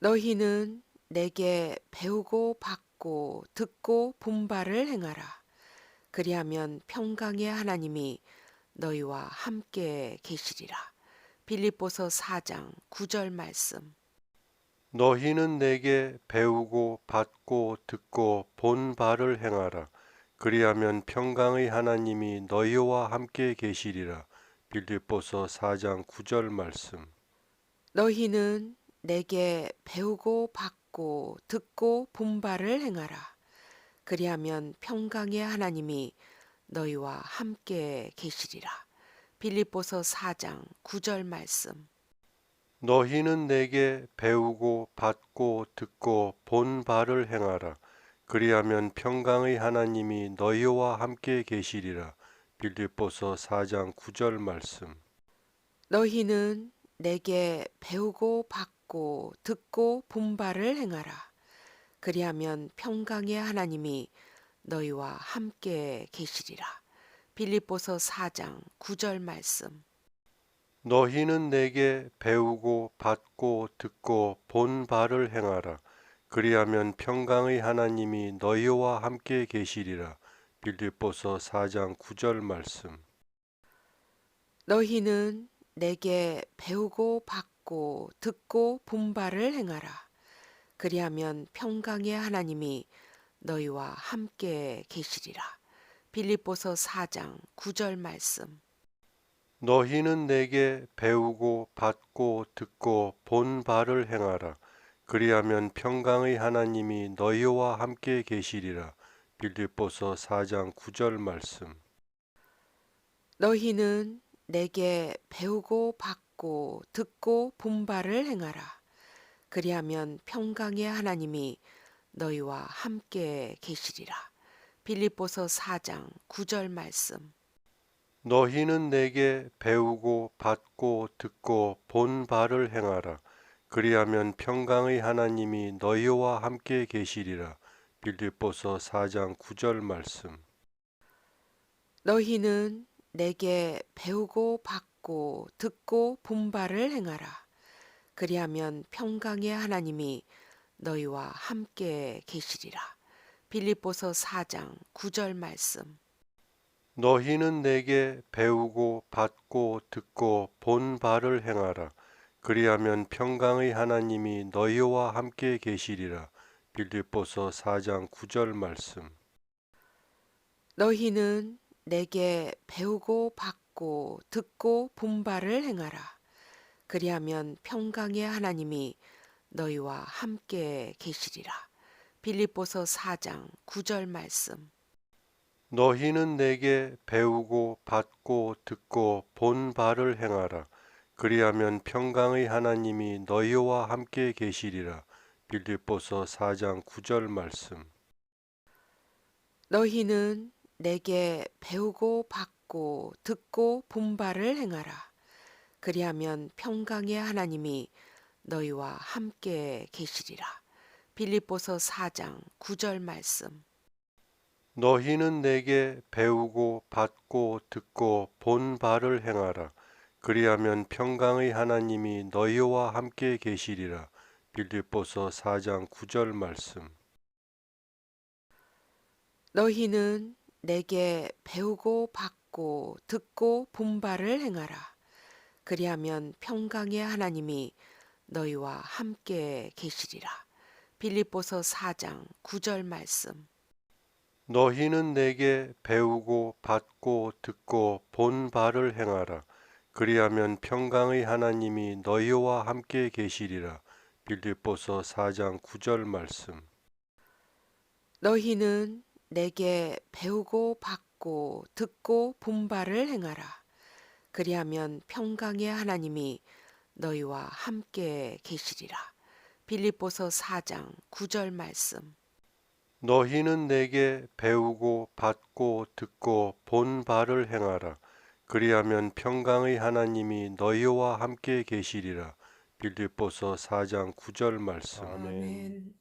너희는 내게 배우고 받고 듣고 본바를 행하라. 그리하면 평강의 하나님이 너희와 함께 계시리라. 빌립보서 4장 9절 말씀. 너희는 내게 배우고 받고 듣고 본 바를 행하라. 그리하면 평강의 하나님이 너희와 함께 계시리라. 빌립보서 4장 9절 말씀. 너희는 내게 배우고 받고 듣고 본바를 행하라. 그리하면 평강의 하나님이 너희와 함께 계시리라. 빌립보서 4장 9절 말씀. 너희는 내게 배우고 받고 듣고 본 바를 행하라. 그리하면 평강의 하나님이 너희와 함께 계시리라. 빌립보서 4장 9절 말씀. 너희는 내게 배우고 받고 듣고 본바를 행하라. 그리하면 평강의 하나님이 너희와 함께 계시리라. 빌립보서 4장 9절 말씀. 너희는 내게 배우고 받고 듣고 본 바를 행하라. 그리하면 평강의 하나님이 너희와 함께 계시리라. 빌립보서 4장 9절 말씀. 너희는 내게 배우고 받고 듣고 본바를 행하라. 그리하면 평강의 하나님이 너희와 함께 계시리라. 빌립보서 4장 9절 말씀. 너희는 내게 배우고 받고 듣고 본 바를 행하라. 그리하면 평강의 하나님이 너희와 함께 계시리라. 빌립보서 4장 9절 말씀. 너희는 내게 배우고 받고 듣고 본바를 행하라. 그리하면 평강의 하나님이 너희와 함께 계시리라. 빌립보서 4장 9절 말씀. 너희는 내게 배우고 받고 듣고 본 바를 행하라. 그리하면 평강의 하나님이 너희와 함께 계시리라. 빌립보서 4장 9절 말씀. 너희는 내게 배우고 받고 듣고 본바를 행하라. 그리하면 평강의 하나님이 너희와 함께 계시리라. 빌립보서 4장 9절 말씀. 너희는 내게 배우고 받고 듣고 본 바를 행하라. 그리하면 평강의 하나님이 너희와 함께 계시리라. 빌립보서 4장 9절 말씀. 너희는 내게 배우고 받고 듣고 본바를 행하라. 그리하면 평강의 하나님이 너희와 함께 계시리라. 빌립보서 4장 9절 말씀. 너희는 내게 배우고 받고 듣고 본 바를 행하라. 그리하면 평강의 하나님이 너희와 함께 계시리라. 빌립보서 4장 9절 말씀. 너희는 내게 배우고 받고 듣고 본바를 행하라. 그리하면 평강의 하나님이 너희와 함께 계시리라. 빌립보서 4장 9절 말씀. 너희는 내게 배우고 받고 듣고 본 바를 행하라. 그리하면 평강의 하나님이 너희와 함께 계시리라. 빌립보서 4장 9절 말씀. 너희는 내게 배우고 받고 듣고 본바를 행하라. 그리하면 평강의 하나님이 너희와 함께 계시리라. 빌립보서 4장 9절 말씀. 너희는 내게 배우고 받고 듣고 본 바를 행하라. 그리하면 평강의 하나님이 너희와 함께 계시리라. 빌립보서 4장 9절 말씀. 너희는 내게 배우고 받고 듣고 본바를 행하라. 그리하면 평강의 하나님이 너희와 함께 계시리라. 빌립보서 4장 9절 말씀. 너희는 내게 배우고 받고 듣고 본 바를 행하라. 그리하면 평강의 하나님이 너희와 함께 계시리라. 빌립보서 4장 9절 말씀. 아멘.